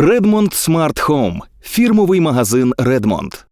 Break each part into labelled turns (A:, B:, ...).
A: Redmond Smart Home – фірмовий магазин Redmond.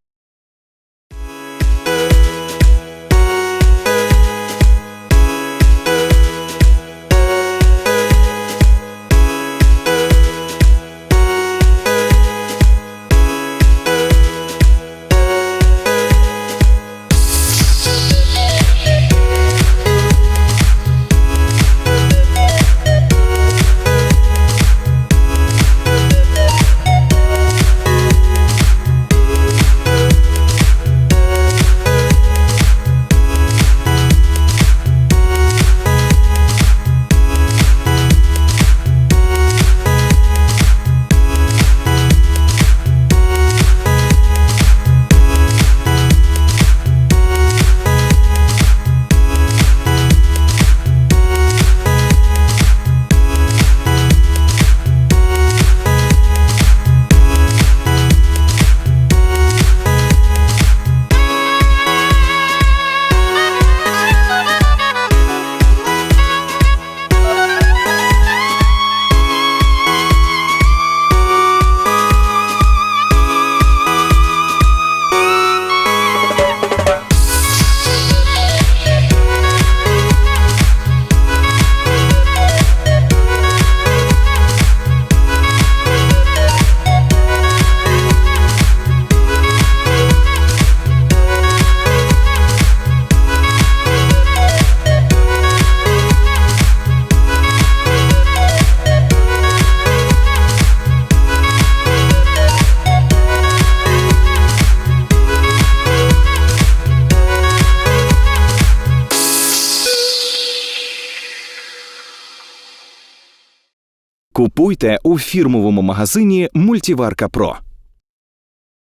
A: Купуйте у фірмовому магазині Мультіварка Про.